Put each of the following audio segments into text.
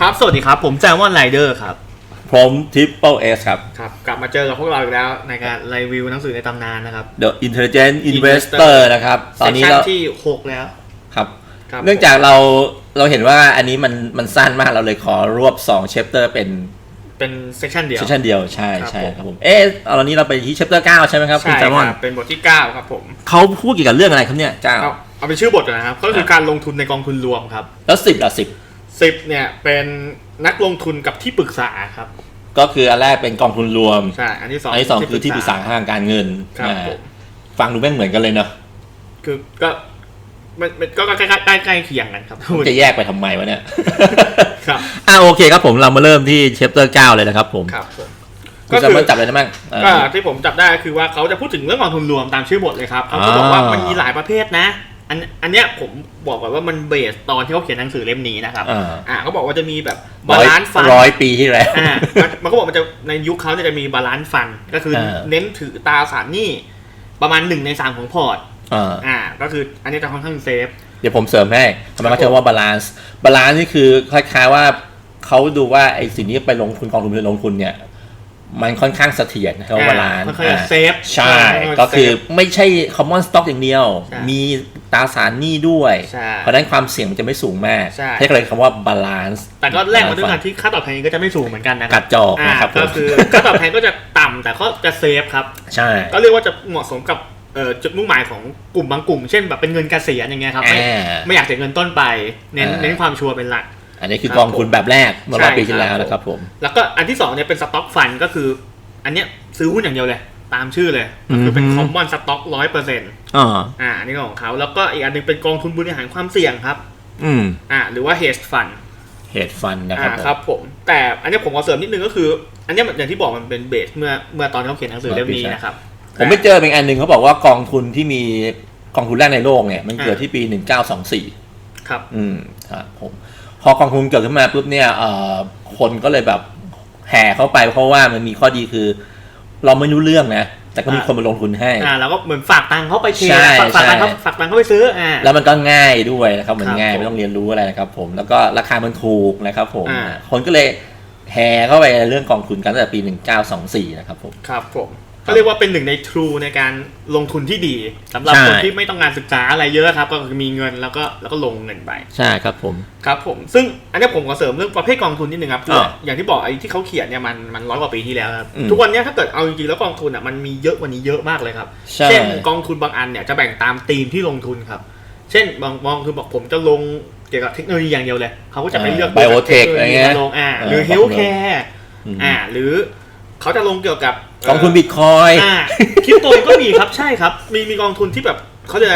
ครับ สวัสดีครับ ผมแซมมอนไรเดอร์ครับ ผมทิปเปิลเอสครับ ครับ กลับมาเจอกับพวกเราอีกแล้วในการรีวิวหนังสือในตำนานนะครับ The Intelligent Investor นะครับ ตอนนี้เซสเราชั่ที่ 6 แล้ว ครับ ครับ เนื่องจากเราเราเห็นว่าอันนี้มันมันสั้นมากเราเลยขอรวบ2 chapter เป็นเป็นเซสชั่นเดียว เซสชันเดียวใช่ครับใช่ผมครับผม เอ๊ะเอาตอนนี้เราไปที่ chapter 9ใช่ไหมครับคุณใช่แซมมอนครับเป็นบทที่ 9 ครับผมเขาพูดเกี่ยวกับเรื่องอะไรครับเนี่ยเก้าเอาเอาเป็นชื่อบทก่อนนะครับ ก็คือการลงทุนในกองทุนรวมครับ แล้วสิบละสิบ 10เนี่ยเป็นนักลงทุนกับที่ปรึกษาครับ ก็คืออันแรกเป็นกองทุนรวมใช่อันที่สองอันที่สองคือที่ปรึกษาทางการเงินครับอ่าผมฟังดูไม่เหมือนกันเลยเนาะคือก็มันมันก็ใกล้ใกล้ใกล้เคียงกันครับจะแยกไปทำไมวะเนี่ย ครับ อ่าโอเคครับผมเรามาเริ่มที่ chapter 9เลยนะครับผมครับผม คุณแซมมอนจับอะไรได้บ้างอ่าก็ที่ผมจับได้คือว่าเขาจะพูดถึงเรื่องกองทุนรวมตามชื่อบทเลยครับเขาจะบอกว่าอ่ามั มันมีหลายประเภทนะ อันอันเนี้ยผมบอกก่อนว่ามันเบสตอนที่เขาเขียนหนังสือเล่มนี้นะครับอ่า อ่าเขาบอกว่าจะมีแบบบาร้อยลานซ์ฟันร้อยปีที่แล้วอ่ามันมันก็บอกมันจะในยุคเขาเนี่ยจะมีบาลานซ์ฟัน ก็คือเออ เน้นถือตราสารหนี้ประมาณหนึ่งในสามของพอร์ตอ่า อ่า ก็คืออันนี้จะค่อนข้างเซฟ เดี๋ยวผมเสริมให้ทำไมเขาใช้ว่าบาลานซ์บาลานซ์นี่คือคล้ายๆว่าเขาดูว่าไอ้สิ่งที่ไปลงทุนกองทุนไปลงทุนเนี่ย มันค่อนข้างเสถียรนะครับบาลานซ์ค่อนข้างจะเซฟใช่ค่อนข้างจะก็คือเซฟไม่ใช่ common stock อย่างเดียวใช่มีตราสารหนี้ด้วยใช่เพราะฉะนั้นความเสี่ยงมันจะไม่สูงมากใช่ให้เลยคำว่าบาลานซ์แต่ก็แลกมาด้วยการที่ค่าตอบแทนก็จะไม่สูงเหมือนกันนะคกัรัดจอกอ่านะครับผก็มคือค่าตอบแทนก็จะต่ำแต่ก็จะเซฟครับใช่ก็เรียกว่าจะเหมาะสมกับเอ่อจุดมุ่งหมายของกลุ่มบางกลุ่ม เช่นแบบเป็นเงินเกษียณอย่างเงี้ยครับไม่อ่าไม่อยากเสียเงินต้นไปเน้นอ่าเน้นความชัวร์เป็นหลัก อันนี้คือครับกองทุนแบบแรกเมื่อร้อยใช่ปีที่แล้วครับนะครับผม แล้วก็อันที่สองเนี่ยเป็นสต็อกฟันก็คือ อันเนี้ยซื้อหุ้นอย่างเดียวเลย ตามชื่อเลยก็คือเป็นอือคฮึอมมอนสต็อกร้อยเปอร์เซ็นต์อ๋ออ่าอันนี้ของเขาแล้วก็อีกอันหนึงเป็นกองทุนบริหารความเสี่ยงครับ อืมอ่าหรือว่า hedge fund เหตุฟันนะคอ่ารับผมครับผม แต่อันเนี้ยผมขอเสริมนิดนึงก็คือ อันเนี้ยอย่างที่บอกมันเป็นเบสเมื่อเมื่อตอนที่เขาเขียนหนังสือเล่มนี้นะครับผมไปเจอเป็นอันหนึ่งเขาบอกว่ากองทุนที่มีกองทุนแรกในโลกเนี่ยมันเกิดที่ปี 1924 ครับ อืมครับผม พอกองทุนเกิดขึ้นมาปุ๊บเนี่ยเอ่อคนก็เลยแบบแห่เข้าไปเพราะว่ามันมีข้อดีคือ เราไม่รู้เรื่องนะแต่ก็มีคนมาลงทุนให้อ่าแล้วก็เหมือนฝากตังค์เขาไปเทรดใช่ฝากฝากตังค์เขาใช่ฝากตังค์เขาไปซื้ออ่าแล้วมันก็ง่ายด้วยนะครับมันครับง่ายผมไม่ต้องเรียนรู้อะไรนะครับผมแล้วก็ราคามันถูกนะครับผมอ่าคนก็เลยแห่เข้าไปในเรื่องกองทุนกันตั้งแต่ปี 1924 นะครับผมครับผม ก็เรียกว่าเป็นหนึ่งในทรูในการลงทุนที่ดีสำหรับใช่คนที่ไม่ต้องการศึกษาอะไรเยอะครับ ก็คือมีเงินแล้วก็แล้วก็ลงเงินไปใช่ครับผมครับผม ซึ่งอันเนี้ยผมขอเสริมเรื่องประเภทกองทุนนิดนึงครับคืออ่าอย่างที่บอกไอ้ที่เขาเขียนเนี่ยมันมันร้อยกว่าปีที่แล้วครับอืมทุกวันเนี้ยถ้าเกิดเอาจริงๆแล้วกองทุนอะมันมีเยอะกว่านี้เยอะมากเลยครับใช่เช่นกองทุนบางอันเนี่ยจะแบ่งตามธีมที่ลงทุนครับ เช่นบางบางคือบอกผมจะลงเกี่ยวกับเทคโนโลยีอย่างเดียวเลยเขาก็จะไปเลือกไบโอเทคอะไรเงี้ยลงอ่าเออหรือเฮลท์แคร์อืมอ่าหรือเขาจะลงเกี่ยวกับ กองทุนบิตคอยอ่าคริปโตก็มีครับใช่ครับ มีมีกองทุนที่แบบเขาจะ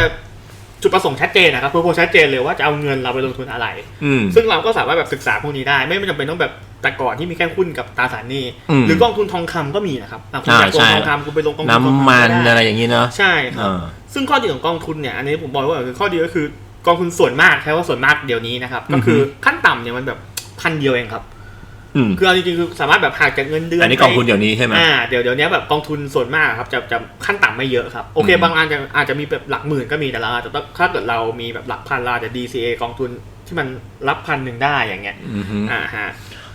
จุดประสงค์ชัดเจนนะครับเพื่อชัดเจนเลยว่าจะเอาเงินเราไปลงทุนอะไร อืม ซึ่งเราก็สามารถแบบศึกษาพวกนี้ได้ ไม่ไม่จำเป็นต้องแบบแต่ก่อนที่มีแค่หุ้นกับตราสารหนี้อืมหรือกองทุนทองคำก็มีนะครับอะคุณอยากลงใช่ ทองคำคุณไปลงกองทุนทองน้ำคำมันก็ได้อะไรอย่างนี้เนาะใช่คเอรับ อ ซึ่งข้อดีของกองทุนเนี่ยอันนี้ผมบอกไว้ว่าคือข้อดีก็คือกองทุนส่วนมากใช้ว่าส่วนมากเดี๋ยวนี้นะครับ ก็คือขั้นต่ำเนี่ยมันแบบพันเดียวเองครับอืม คือเอาจริงๆคือสามารถแบบหักจากเงินเดือนอันนี้กองทุนเดี๋ยวนี้ใช่ไหมอ่าเดี๋ยวเดี๋ยวนี้แบบกองทุนส่วนมากครับจะจะขั้นต่ำไม่เยอะครับโอเคอืมบางอันจะอาจจะมีแบบหลักหมื่นก็มีแต่เราอาจจะต้องถ้าเกิดเรามีแบบหลักพันเราอาจจะ DCA กองทุนที่มันรับพันหนึ่งได้อย่างเงี้ยอือฮึอ่าฮะ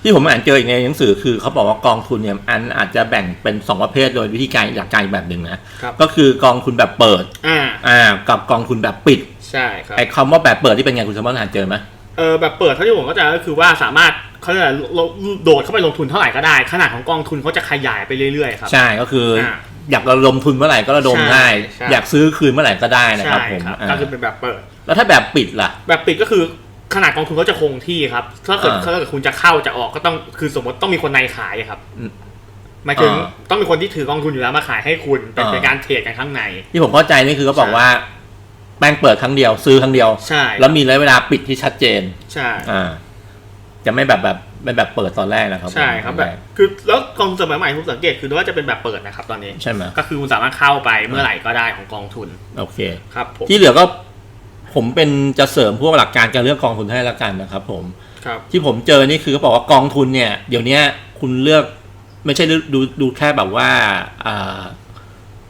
ที่ผมอ่านเจออีกในหนังสือคือเขาบอกว่ากองทุนเนี่ยอันอาจจะแบ่งเป็นสองประเภทโดยวิธีการหลักการอีกแบบหนึ่งนะครับก็คือกองทุนแบบเปิดอ่าอ่ากับกองทุนแบบปิดใช่ครับไอ้คำว่าแบบเปิดที่เป็นไงคุณสมบัติอ่านเจอไหมเออแบบเปิดเท่าที่ผมเข้าใจก็คือว่าสามารถ เขาจะโดดเข้าไปลงทุนเท่าไหร่ก็ได้ ขนาดของกองทุนเขาจะขยายไปเรื่อยๆ ครับ ใช่ก็คืออาอยากระดมทุนเมื่อไหร่ก็ระดมใช่ได้ใช่ อยากซื้อคืนเมื่อไหร่ก็ได้นะครับใช่ผมครับอ่าก็คือเป็นแบบเปิด แล้วถ้าแบบปิดล่ะ แบบปิดก็คือขนาดกองทุนเขาจะคงที่ครับ ถ้าเกิดอ่าถ้าเกิดคุณจะเข้าจะออกก็ต้องคือสมมติต้องมีคนในขายอะครับอืมหมายถึงอ่าต้องมีคนที่ถือกองทุนอยู่แล้วมาขายให้คุณเป็นอ่า เป็นการเทรดกันข้างใน ที่ผมเข้าใจนี่คือเขาบอกใช่ ว่าแป้งเปิดครั้งเดียว ซื้อครั้งเดียว ใช่แล้วมีระยะเวลาปิดที่ชัดเจน ใช่ อ่า จะไม่แบบแบบเป็นแบบเปิดตอนแรกนะครับใช่ครับแบบคือแล้วกองทุนสมัยใหม่ผมสังเกตคือว่าจะเป็นแบบเปิดนะครับตอนนี้ใช่ไหมก็คือคุณสามารถเข้าไปเมื่อไหร่ก็ได้ของกองทุนโอเคครับผมที่เหลือก็ผมเป็นจะเสริมพวกหลักการการเลือกกองทุนให้ละกันนะครับ ผมครับที่ผมเจอนี่คือเขาบอกว่ากองทุนเนี่ยเดี๋ยวเนี้ยคุณเลือกไม่ใช่ดูดูดูแค่แบบว่าอ่า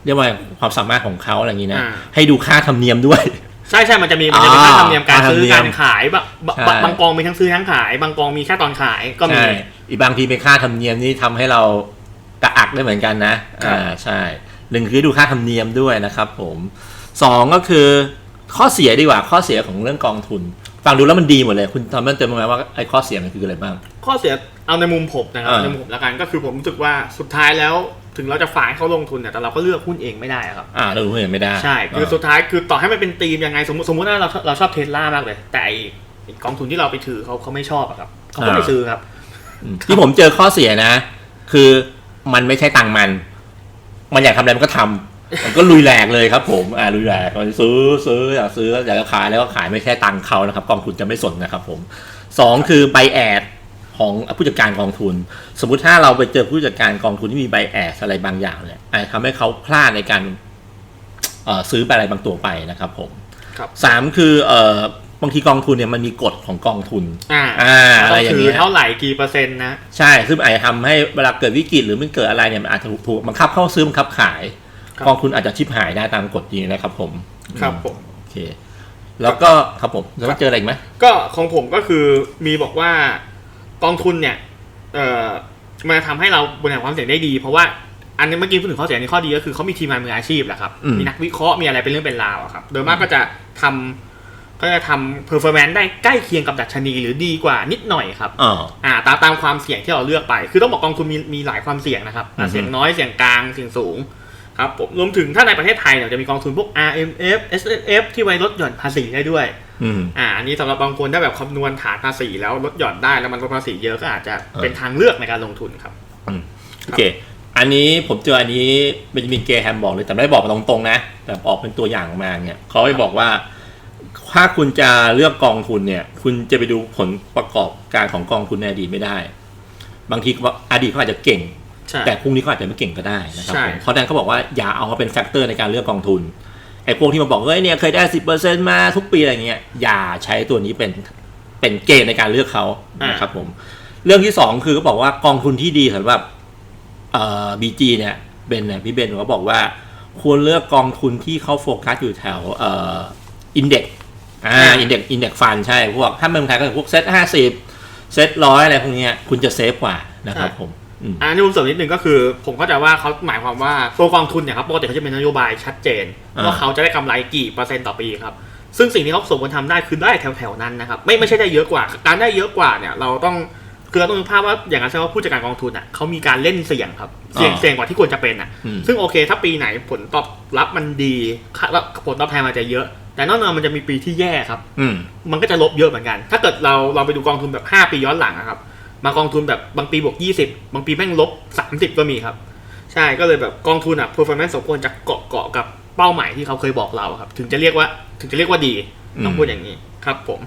เรียกว่าความสามารถของเขาอะไรอย่างนี้นะอ่าให้ดูค่าธรรมเนียมด้วย ใช่ใช่มันจะมีมันจะมีค่าธรรมเนียมการค่าธรรมซื้อเนียมการขายบะบะใช่บะบางกองมีทั้งซื้อทั้งขาย บางกองมีแค่ตอนขายก็มีใช่อีกบางทีเป็นค่าธรรมเนียมนี่ทำให้เรากระอักได้เหมือนกันนะครับอ่าใช่หนึ่งคือดูค่าธรรมเนียมด้วยนะครับ ผมสองก็คือข้อเสียดีกว่าข้อเสียของเรื่องกองทุน ฟังดูแล้วมันดีหมดเลย คุณทำมันเต็มไหมว่าไอ้ข้อเสียมันคืออะไรบ้าง ข้อเสียเอาในมุมผมนะครับอ่าในมุมผมแล้วกันก็คือผมรู้สึกว่าสุดท้ายแล้วถึงเราจะฝากให้เขาลงทุนเนี่ยแต่เราก็เลือกหุ้นเองไม่ได้อะครับ อ่าเรารู้เห็นไม่ได้ใช่คือสุดท้ายคือต่อให้มันเป็นธีมยังไงสมมติสมมติว่าเราเราชอบเทสลามากเลย แต่ไอ้ไอ้กองทุนที่เราไปถือเขาเขาไม่ชอบอะครับเขาก็ไม่ซื้อครับอืมที่ผมเจอข้อเสียนะ คือมันไม่ใช่ตังค์มัน มันอยากทำอะไรมันก็ทำมันก็ลุยแหลกเลยครับ ผมอ่าลุยแหลกมันซื้อซื้ออยากซื้ออยากจะขายแล้วก็ขายไม่ใช่ตังค์เขานะครับ กองทุนจะไม่สนนะครับ ผมสองคือใบแอด ของผู้จัดการกองทุน สมมุติถ้าเราไปเจอผู้จัดการกองทุนที่มีใบแอดอะไรบางอย่างเนี่ยอาจจะทำให้เขาพลาดในการเอ่อซื้อไปอะไรบางตัวไปนะครับผมครับสามคือเอ่อบางทีกองทุนเนี่ยมันมีกฎของกองทุนอ่าอ่าอะไรอย่างถืเงี้ยเท่าไหร่กี่เปอร์เซ็นต์นะ ใช่ซึ่งอาจจะทำให้เวลาเกิดวิกฤตหรือมันเกิดอะไรเนี่ยมันอาจจะถูกบังคับเข้าซื้อบังคับขายครับกองทุนอาจจะชิบหายได้ตามกฎนี้นะครับผมครับผมโอเค แล้วก็ครับผมแล้วเจออะไรอีกไหมก็ของผมก็คือมีบอกว่าก องทุนเนี่ย เอ่อมันจะทำให้เราบริหารความเสี่ยงได้ดี เพราะว่าอันนี้เมื่อกี้พูดถึงข้อเสียในข้อดีก็คือเขามีทีมงานมืออาชีพแหละครับมีนักวิเคราะห์มีอะไรเป็นเรื่องเป็นราวอะครับ โดยมากก็จะทำก็จะทำเพอร์ฟอร์แมนซ์ได้ใกล้เคียงกับดัชนีหรือดีกว่านิดหน่อยครับอ๋ออ่าตามตามความเสี่ยงที่เราเลือกไป คือต้องบอกกองทุนมีมีหลายความเสี่ยงนะครับอ่าอือฮึ เสี่ยงน้อย เสี่ยงกลาง เสี่ยงสูง ครับผมรวมถึงถ้าในประเทศไทยเนี่ยจะมีกองทุนพวก RMF S F ที่ไว้ลดหย่อนภาษีได้ด้วยอืมอ่าอันนี้สำหรับบางคนถ้าแบบคำนวณฐานภาษีแล้วลดหย่อนได้แล้วมันลดภาษีเยอะก็อาจจะเออเป็นทางเลือกในการลงทุนครับโอเค อันนี้ผมเจออันนี้เบนจามินเกแฮมบอกเลยแต่ไม่ได้บอกมาตรงๆนะ แต่ออกเป็นตัวอย่างมาเนี่ยเขาไปบอกว่าถ้าคุณจะเลือกกองทุนเนี่ย คุณจะไปดูผลประกอบการของกองทุนในอดีตไม่ได้ บางทีอดีตเขาอาจจะเก่งใช่ แต่พรุ่งนี้เขาอาจจะไม่เก่งก็ได้นะครับใช่ผมเพราะฉะนั้นเขาบอกว่าอย่าเอามาเป็นแฟกเตอร์ในการเลือกกองทุนไอ้พวกที่มาบอกเฮ้ยเนี่ยเคยได้สิบเปอร์เซ็นมาทุกปีอะไรเงี้ยอย่าใช้ตัวนี้เป็นเป็นเกณฑ์ในการเลือกเขานะครับผมเรื่องที่สองคือเขาบอกว่ากองทุนที่ดีสำหรับเอ่อบีจีเนี่ยเบนเนี่ยพี่เบนเขาบอกว่าควรเลือกกองทุนที่เขาโฟกัสอยู่แถวเอ่ออินเด็กอ่าอินเด็กอินเด็กฟันใช่พวกถ้าเมืองไทยก็จะพวกเซ็ตห้าสิบเซ็ตร้อยอะไรพวกเนี้ยคุณจะเซฟกว่านะครับผม อืมอันนี้ผมเสริมนิดนึงก็คือ ผมเข้าใจว่าเขาหมายความว่าตัวกองทุนเนี่ยครับปกติเขาจะเป็นนโยบายชัดเจนอ่าว่าเขาจะได้กำไรกี่เปอร์เซ็นต์ต่อปีครับซึ่งสิ่งที่เขาสมควรทำได้คือได้แถวๆนั้นนะครับไม่ไม่ใช่ได้เยอะกว่า การได้เยอะกว่าเนี่ยเราต้องคือเราต้องนึกภาพว่าอย่างนั้นแสดงว่าผู้จัดการกองทุนอะเขามีการเล่นเสี่ยงครับเสี่ยงอ่าเสี่ยงกว่าที่ควรจะเป็นอะอืมซึ่งโอเค ถ้าปีไหนผลตอบรับมันดีค่าผลตอบแทนมันจะเยอะ แต่แน่นอนมันจะมีปีที่แย่ครับอืมมันก็จะลบเยอะเหมือนกัน ถ้าเกิดเราเราไปดูกองทุนแบบ 5 ปีย้อนหลังอะครับ บางกองทุนแบบบางปีบวก 20 บางปีแม่งลบ 30 ก็มีครับ ใช่ก็เลยแบบกองทุนอะ performance สมควรจะเกาะเกาะกับเป้าหมายที่เขาเคยบอกเราครับ ถึงจะเรียกว่าถึงจะเรียกว่าดีต้องพูดอย่างนี้ครับผม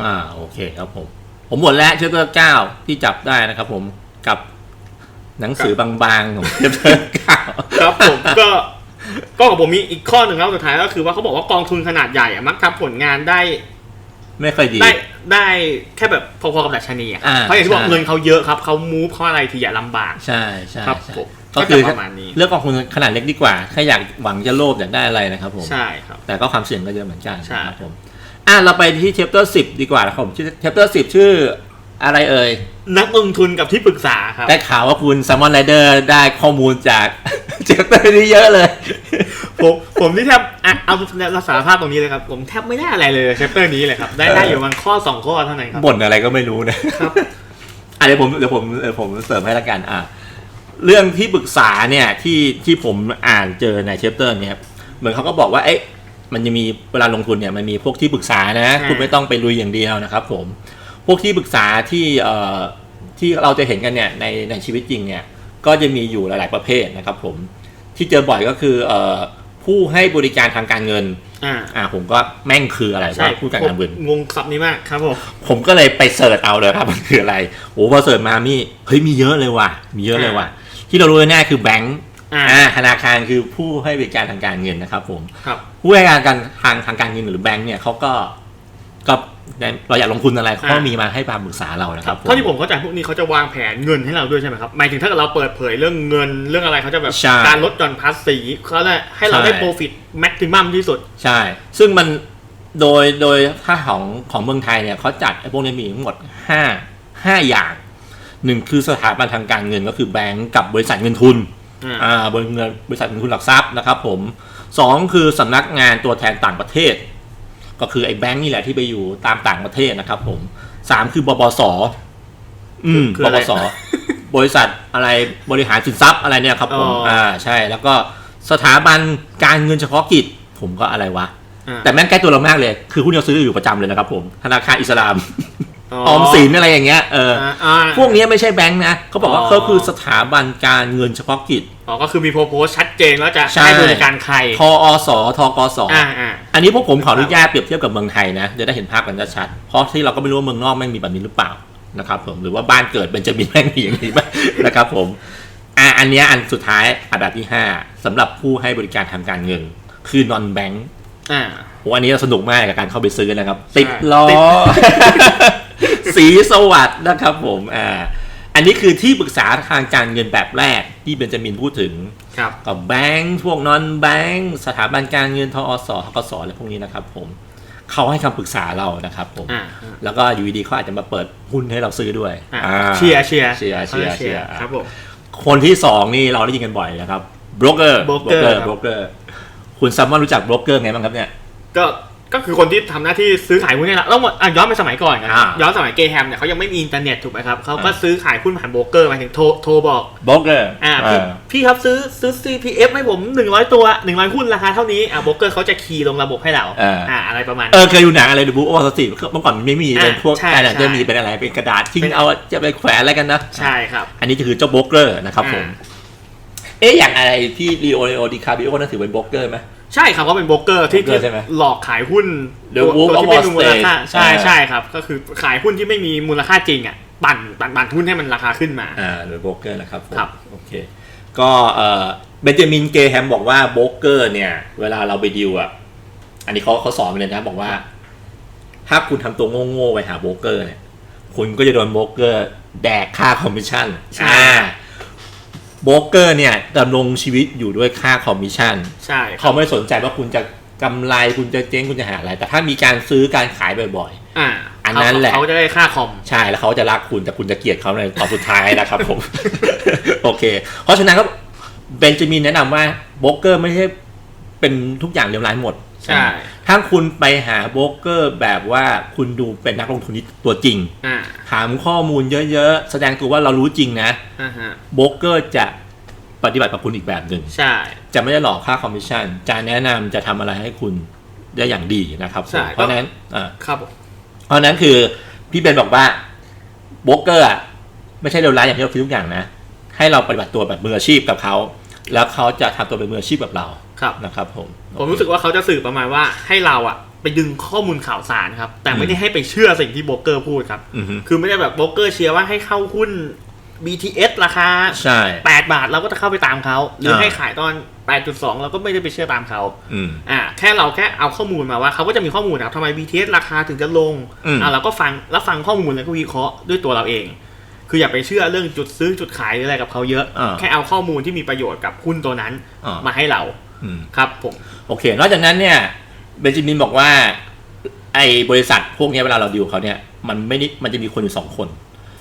อ่าโอเคครับผม ผมหมดแล้วเชฟเตอร์เก้าที่จับได้นะครับผมกับหนังสือบางๆของเชฟเตอร์เก้าครับผมก็ก็ของผมมีอีกข้อหนึ่งแล้วสุดท้ายก็คือว่าเขาบอกว่ากองทุนขนาดใหญ่อะมักทำผลงานได้ ไม่ค่อยดีได้ได้แค่แบบพอๆกับดัชนีอะอ่าเพราะอย่างที่บอกใช่ เงินเขาเยอะครับเขามูฟเขาอะไรทีอย่าลำบาก ใช่ใช่ครับใช่ผมก็ก็คือจะประมาณนี้ เลือกกองทุนขนาดเล็กดีกว่าถ้าอยากหวังจะโลภอยากได้อะไรนะครับผม ใช่ครับ แต่ก็ความเสี่ยงก็เยอะเหมือนกันใช่ นะครับผม อะเราไปที่เชปเตอร์สิบดีกว่านะครับผมเชปเตอร์สิบชื่อ อะไรเอ่ย นักลงทุนกับที่ปรึกษาครับ ได้ข่าวว่าคุณแซมมอนไรเดอร์ได้ข้อมูลจากเชปเตอร์นี้เยอะเลย ผมผมที่แทบอะเอาเราสารภาพตรงนี้เลยครับ ผมแทบไม่ได้อะไรเลยเชปเตอร์นี้เลยครับ ได้ได้อยู่ประมันข้อสองข้อเท่านั้นครับบ่นอะไรก็ไม่รู้นะครับอะเดี๋ยวผมเดี๋ยวผมเดี๋ยวผมเสริมให้ละกันอะเรื่องที่ปรึกษาเนี่ยที่ที่ผมอ่านเจอในเชปเตอร์เนี่ยเหมือนเขาก็บอกว่าเอ๊ะมันจะมีเวลาลงทุนเนี่ยมันมีพวกที่ปรึกษานะอ่าคุณไม่ต้องไปลุยอย่างเดียวนะครับผม พวกที่ปรึกษาที่เอ่อที่เราจะเห็นกันเนี่ยในในชีวิตจริงเนี่ยก็จะมีอยู่หลาย ๆ ประเภทนะครับผมที่เจอบ่อยก็คือเอ่อผู้ให้บริการทางการเงินอ่าอ่าผมก็แม่งคืออะไรใช่ว่าผู้การผมการเงินงงศัพท์นี้มากครับผมผมก็เลยไปเสิร์ชเอาเลยครับมันคืออะไรโอ้พอเสิร์ชมามีเฮ้ยมีเยอะเลยว่ะมีเยอะเลยว่ะที่เรารู้แน่ๆคือแบงก์อ่าอ่าธนาคารคือผู้ให้บริการทางการเงินนะครับผมครับผู้ให้การทางทางการเงินหรือแบงก์เนี่ยเขาก็ก็ เราอยากลงทุนอะไรเขาก็มีมาให้ความปรึกษาเรานะครับเท่าที่ผมเข้าใจพวกนี้เขาจะวางแผนเงินให้เราด้วยใช่ไหมครับหมายถึงถ้าเกิดเราเปิดเผยเรื่องเงินเรื่องอะไรเขาจะแบบใช่การลดหย่อนภาษีเขาจะให้เราได้ใช่โปรฟิตแม็กซิมัมที่สุดใช่ ซึ่งมันโดยโดยถ้าของของเมืองไทยเนี่ยเขาจัดไอ้พวกนี้มีทั้งหมดห้าห้าอย่างหนึ่งคือสถาบันทางการเงินก็คือแบงก์กับบริษัทเงินทุนอ่าอ่าบริษัทบริษัทเงินทุนหลักทรัพย์นะครับผมสองคือสำนักงานตัวแทนต่างประเทศ ก็คือไอ้แบงก์นี่แหละที่ไปอยู่ตามต่างประเทศนะครับผมสามคือบปสอืมคือบอะไรปสบริษัทอะไรบริหารสินทรัพย์อะไรเนี่ยครับผมอ๋ออ่ อ่าใช่แล้วก็สถาบันการเงินเฉพาะกิจ ผมก็อะไรวะ อ่าแต่แม่งใกล้ตัวเรามากเลย คือหุ้นเราซื้ออยู่ประจำเลยนะครับผม ธนาคารอิสลามออมสินอะไรอย่างเงี้ยเอออ่าอ่าพวกเนี้ยไม่ใช่แบงค์นะเขาบอกว่าอ๋อ เขาคือสถาบันการเงินเฉพาะกิจ อ๋อก็คือมีโพโพสชัดเจนว่าจะใช่ ให้บริการใคร ทอสทกสอ่าอ่า อันนี้พวกผมขออนุญาตเปรียบเทียบกับเมืองไทยนะจะได้เห็นภาพกันชัดๆเพราะที่เราก็ไม่รู้ว่าเมืองนอกแม่งมีแบบนี้หรือเปล่านะครับผมหรือว่าบ้านเกิดเบนจามินแม่งมีอย่างนี้ไหมนะครับผมอ่าอันเนี้ยอันสุดท้ายอันดับที่ห้าสำหรับผู้ให้บริการทางการเงิน คือ non bank อ่าโอ้อันนี้สนุกมากกับการเข้าไปซื้อนะครับใช่ติดล้อติดสีสวัสด์นะครับผมอ่า อันนี้คือที่ปรึกษาทางการเงินแบบแรกที่เบนจามินพูดถึงครับกับแบงก์พวกนอนแบงก์สถาบันการเงินทอสทกสอะไรพวกนี้นะครับผมเขาให้คำปรึกษาเรานะครับผม อ่าแล้วก็อยู่ดีๆเขาอาจจะมาเปิดหุ้นให้เราซื้อด้วยอ่าอ่า เชียร์เชียร์เชียร์เชียร์เชียร์เชียร์ครับผม คนที่สองนี่เราได้ยินกันบ่อยนะครับบรกเกอร์ broker ครับบรกเกอร์ คุณซัมมอนรู้จักบรกเกอร์ไงบ้างครับเนี่ย ก็ ก็คือคนที่ทำหน้าที่ซื้อขายหุ้นนี่แหละแล้วหมดอะย้อนไปสมัยก่อนนะอ่าย้อนสมัยเกแฮมเนี่ยเขายังไม่มีอินเทอร์เน็ตถูกไหมครับเขาก็ซื้อขายหุ้นผ่านโบรกเกอร์หมายถึงโทรโทรบอกบรกเกอร์อ่าพี่พี่ครับซื้อซื้อ CPF ให้ผม 100 ตัว 100 หุ้นราคาเท่านี้อ่าโบรกเกอร์เขาจะคีย์ลงระบบให้เราอ่าอ่าอะไรประมาณเออเคยดูหนังอะไรดูบุ๊กโอสติเมื่อก่อนมันไม่มีอ่าเป็นพวกใช่การหนังใช่จะมีเป็นอะไรเป็นกระดาษทิ้งเป็นเอาจะไปแขวนอะไรกันนะใช่ครับ อันนี้คือเจ้าบรกเกอร์นะครับผมอ่าเอ๊ะอย่างอะไรที่ลีโอเลโอดิคาบิโอนั่นถือเป็นบรกเกอร์ไหม ใช่ครับเขาเป็นโบรกเกอร์ที่โบรกเกอร์ใช่ไหมหลอกขายหุ้น The ตัว Wolf ตัวที่ of ไม่ Wall มีมูลค่า Street ใช่อ่า ใช่ครับ ก็คือขายหุ้นที่ไม่มีมูลค่าจริงอะปั่นปั่นปั่นหุ้นให้มันราคาขึ้นมา อ่าหรือบรกเกอร์นะครับผมครับ โอเค ก็เอ่อเบนจามินเกแฮมบอกว่าบรกเกอร์เนี่ย เวลาเราไปดิวอะ อันนี้เขาเขาสอนมาเลยนะบอกว่า ถ้าคุณทำตัวโง่ๆไปหาโบรกเกอร์เนี่ย คุณก็จะโดนโบรกเกอร์แดกค่าคอมมิชชั่นใช่ อ่า โบรกเกอร์เนี่ยดำรงชีวิตอยู่ด้วยค่าคอมมิชชั่นใช่ครัเขาบไม่สนใจว่าคุณจะกำไรคุณจะเจ๊งคุณจะหาอะไร แต่ถ้ามีการซื้อการขายบ่อยอ่าอันนั้นแหละเขาจะได้ค่าคอมๆใช่แล้วเขาจะรักคุณแต่คุณจะเกลียดเขาในตอนสุดท้ายนะครับผม โอเค เพราะฉะนั้นก็เบนจามินแนะนำว่าโบรกเกอร์ไม่ใช่เป็นทุกอย่างเลวร้ายหมด ใช่ ถ้าคุณไปหาโบรกเกอร์แบบว่าคุณดูเป็นนักลงทุนที่ตัวจริงอ่าถามข้อมูลเยอะๆ แสดงตัวว่าเรารู้จริงนะอ่าฮะโบรกเกอร์จะปฏิบัติกับคุณอีกแบบหนึ่งใช่ จะไม่ได้หลอกค่าคอมมิชชั่น จะแนะนำจะทำอะไรให้คุณได้อย่างดีนะครับผมใช่เพราะฉะนั้นอ่าครับผมเพราะฉะนั้นคือพี่เบนบอกว่าโบรกเกอร์อะไม่ใช่เลวร้ายอย่างที่เราคิดทุกอย่างนะ ให้เราปฏิบัติตัวแบบมืออาชีพกับเขา แล้วเขาจะทำตัวเป็นมืออาชีพแบบเราครับนะครับผมผมรู้สึกว่าเขาจะสื่อประมาณว่าให้เราอะไปดึงข้อมูลข่าวสารครับ แต่ไม่ได้ให้ไปเชื่อสิ่งที่โบรกเกอร์พูดครับอือฮึคือไม่ได้แบบโบรกเกอร์เชียร์ว่าให้เข้าหุ้น BTS ราคาใช่8บาทเราก็จะเข้าไปตามเขาหรืออ่าให้ขายตอน 8.2 เราก็ไม่ได้ไปเชื่อตามเขาอืมอ่าแค่เราแค่เอาข้อมูลมาว่าเขาก็จะมีข้อมูลนะครับทำไม BTS ราคาถึงจะลงอืมอ่าเราก็ฟังแล้วฟังข้อมูลแล้วก็วิเคราะห์ด้วยตัวเราเอง คืออย่าไปเชื่อเรื่องจุดซื้อจุดขายหรืออะไรกับเขาเยอะ อ่าแค่เอาข้อมูลที่มีประโยชน์กับหุ้นตัวนั้นอ่ามาให้เราอืม ครับผม โอเค นอกจากนั้นเนี่ยเบนจามินบอกว่า ไอ้บริษัทพวกเนี้ยเวลาเราดิวเขาเนี่ยมันไม่ได้มันจะมีคนอยู่สองคน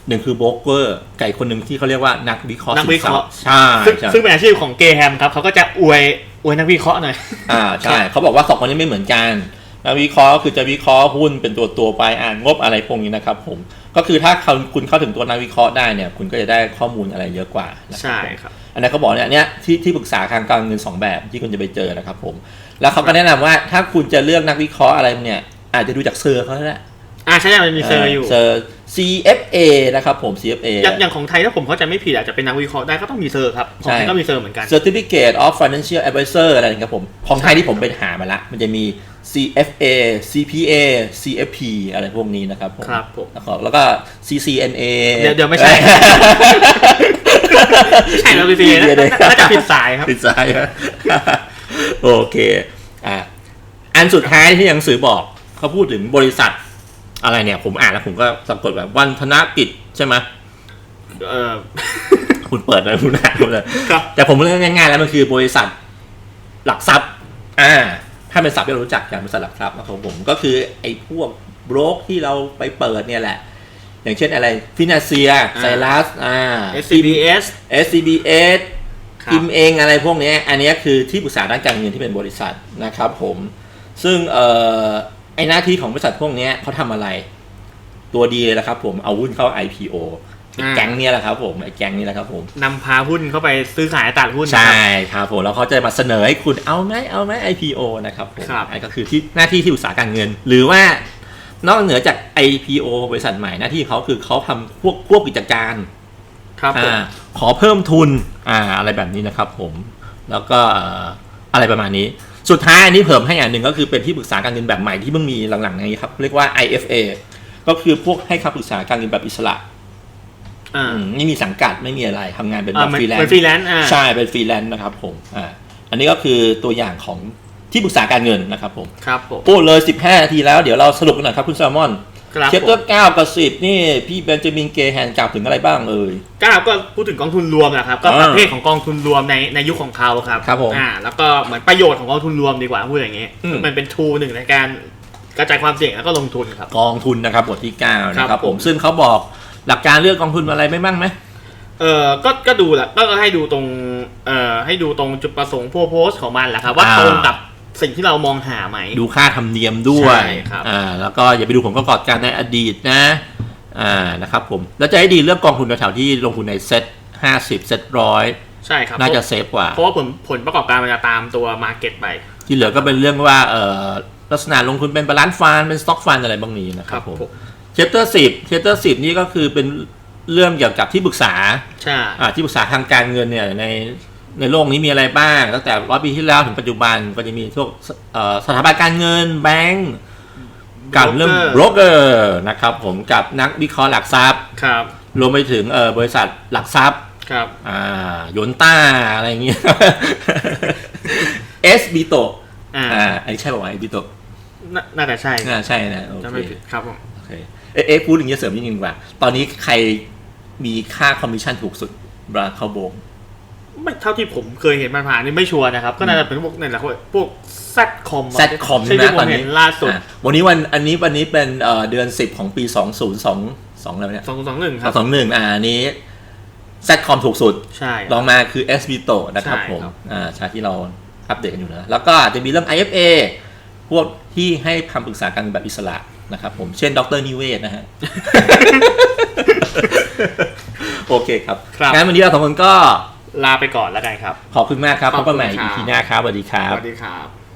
หนึ่งคือโบรกเกอร์ไก่คนหนึ่งที่เขาเรียกว่านักวิเคราะห์นักวิเคราะห์ สินทรัพย์ใช่ซึ่งใช่ซึ่งเป็นอาชีพของเกแฮมครับเขาก็จะอวยอวยนักวิเคราะห์หน่อย อ่าใช่เขาบอกว่าสองคนนี้ไม่เหมือนกันนัก วิเคราะห์คือจะวิเคราะห์หุ้นเป็นตัวตัวๆไปอ่านงบอะไรพวกนี้นะครับผมก็คือถ้าเขาคุณเข้าถึงตัวนักวิเคราะห์ได้เนี่ยคุณก็จะได้ข้อมูลอะไรเยอะกว่านะครับใช่ผมครับอันนั้นเขาบอกเนี่ยเนี่ยที่ที่ปรึกษาทางการเงินสองแบบที่คุณจะไปเจอนะครับผมแล้วเขาก็แนะนำว่าถ้าคุณจะเลือกนักวิเคราะห์อะไรเนี่ยอาจจะดูจากเซอร์เขาแหละ อ่าใช่มันมีเซอร์อยู่เซอร์ CFA นะครับผม CFA อย่างอย่างของไทยถ้าผมเข้าใจไม่ผิดอาจจะเป็นนักวิเคราะห์ได้ก็ต้องมีเซอร์ครับ ของไทยใช่ก็มีเซอร์เหมือนกัน Certificate of Financial Advisor อะไรนะครับผม ของไทยที่ผมไปหามาละ มันจะมี CFA CPA CFP อะไรพวกนี้นะครับผมครับผมแล้วก็แล้วก็ CCNA เดี๋ยวเดี๋ยวไม่ใช่ใช่เราไปซีนะน่าจะผิดสายครับผิดสายนะโอเคอะอันสุดท้ายที่หนังสือบอกเขาพูดถึงบริษัท อะไรเนี่ย ผมอ่านแล้วผมก็สะกดแบบวันธนกิจใช่ไหมเออคุณเปิดเลยคุณอ่านเลยครับ แต่ผมเรื่องง่ายๆแล้วมันคือบริษัทหลักทรัพย์ อ่าภถ้าเป็นศัพท์ที่เรารู้จักอย่างบริษัทหลักทรัพย์นะครับผมก็คือไอ้พวกโบรกที่เราไปเปิดเนี่ยแหละ อย่างเช่นอะไรฟินาเซียไซรัสอ่า SCBS SCBS ครับพิมพ์เองอะไรพวกเนี้ยอันเนี้ยคือที่ปรึกษาด้านการเงินที่เป็นบริษัทนะครับผม ซึ่งเอ่อ ไอหน้าที่ของบริษัทพวกเนี้ยเขาทำอะไร ตัวดีเลยนะครับผมเอาหุ้นเข้า IPO ไอ้อ่าแก๊งเนี่ยแหละครับผมไอ้แก๊งนี่แหละครับผม นำพาหุ้นเข้าไปซื้อขายตลาดหุ้นนะใช่ครับ ครับผมแล้วเขาจะมาเสนอให้คุณเอาไหมเอาไหม IPO นะครับผมครับไอ้ก็คือที่หน้าที่ที่ปรึกษาการเงิน หรือว่านอกเหนือจาก IPO บริษัทใหม่หน้าที่เขาคือเขาทำพวกควบกิจการครับผม อาขอเพิ่มทุนอ่าอะไรแบบนี้นะครับผม แล้วก็เอ่ออะไรประมาณนี้ สุดท้ายอันนี้เพิ่มให้อันหนึ่งก็คือเป็นที่ปรึกษาการเงินแบบใหม่ที่เพิ่งมีหลังๆนี้ครับ เรียกว่า IFA ก็คือพวกให้คำปรึกษาการเงินแบบอิสระอ่าอืมไม่มีสังกัดไม่มีอะไรทำงานเป็นแบอ่าบเหมือนฟรีแลนเหมือนซ์ฟรีแลนซ์อ่าใช่เป็นฟรีแลนซ์นะครับผมอ่าอันนี้ก็คือตัวอย่างของที่ปรึกษาการเงินนะครับผมครับผมพูดเลย 15นาทีแล้วเดี๋ยวเราสรุปกันหน่อยครับคุณแซลมอน ครับเชปผเตอมร์เก้ากับสิบนี่พี่เบนจามินเกแฮนกล่าวถึงอะไรบ้างเอ่ย เก้าก็พูดถึงกองทุนรวมนะครับก็อ่าประเภทของกองทุนรวมในในยุคของเขาครับครับผมอ่าแล้วก็เหมือนประโยชน์ของกองทุนรวมดีกว่าพูดอย่างนี้อืม มันเป็นทูหนึ่งในการกระจายความเสี่ยงแล้วก็ลงทุนครับ กองทุนนะครับบทที่ 9 นะคครัรับบผผม ม ซึ่งเขาบอกหลักการเลือกกองทุนอะไรไม่บ้างไหม เออก็ก็ดูแหละก็ให้ดูตรงเอ่อให้ดูตรงจุดประสงค์ผู้โพสต์ของมันแหละครับว่าอ่า ตรงกับ สิ่งที่เรามองหาไหม ดูค่าธรรมเนียมด้วใช่ยครับ อ่าแล้วก็อย่าไปดูผลประกอบการในอดีตนะอ่านะครับผมแล้วจะให้ดีเลือกกองทุนแถวๆที่ลงทุนในเซ็ต50เซ็ตร้อยใช่ครับน่าจะเซฟกว่า เพราะว่าผลผลประกอบการมันจะตามตัวมาเก็ตไป ที่เหลือก็เป็นเรื่องว่าเอ่อลักษณะลงทุนเป็นบาลานซ์ฟันเป็นสต็อกฟันอะไรบางนี้นะครับผมเชปเตอร์สิบเชปเตอร์สิบนี่ก็คือเป็นเรื่องเกี่ยวกับที่ปรึกษา ใช่ อ่าที่ปรึกษาทางการเงินเนี่ยใน ในโลกนี้มีอะไรบ้างตั้งแต่ร้อยปีที่แล้วถึงปัจจุบันก็จะมีพวกเอ่อสถาบันการเงินแบงก์กับเรื่องโบรกเกอร์นะครับผมกับนักวิเคราะห์หลักทรัพย์ครับรวมไปถึงเอ่อบริษัทหลักทรัพย์ครับอ่าโยนต้าอะไรอย่างเงี้ยเอสบิโตอ่าอ่าอันนี้ใช่ป่าวะเอสบิโตน่าน่าจะใช่น่าใช่นะโอจะเคไม่ผิดครับผมโอเคเอ๊ะเอ๊ะพูดอย่างเงี้ยเสริมนิดนึงดีกว่า ตอนนี้ใครมีค่าคอมมิชชั่นถูกสุดบราคาโบง ไม่เท่าที่ผมเคยเห็นผ่านๆนี่ไม่ชัวร์นะครับ ก็น่าจะเป็นพวกนี่นแหละพวกแซดคอมแซดคอมใช่นะที่ผตอมนเห็นี้นล่าสุดอะวันนี้วันอันนี้วันนี้เป็นเอ่อเดือนสิบของปีสองศูนย์สองสองอะไรเนี่ยสองสองหนึ่งคสรัอบงสองหนึ่งอ่าอันนี้แซดคอมถูกสุดใช่ลองมาคือ S b i t o นะครับใช่ผมครับอ่าชาร์ตที่เราอัปเดตกันอยู่นะแล้วก็จะมีเรื่อง IFA พวกที่ให้คำปรึกษากันแบบอิสระนะครับผมเช่นดรนิเวศนะฮะโอเคครับครับงั้นวันนี้เราสองคนก็ ลาไปก่อนแล้วกันครับ ขอบคุณมากครับขพอบบคุณกันใหม่ครับอีพีหน้าครับสวัสดีครัสบวัสดีครับ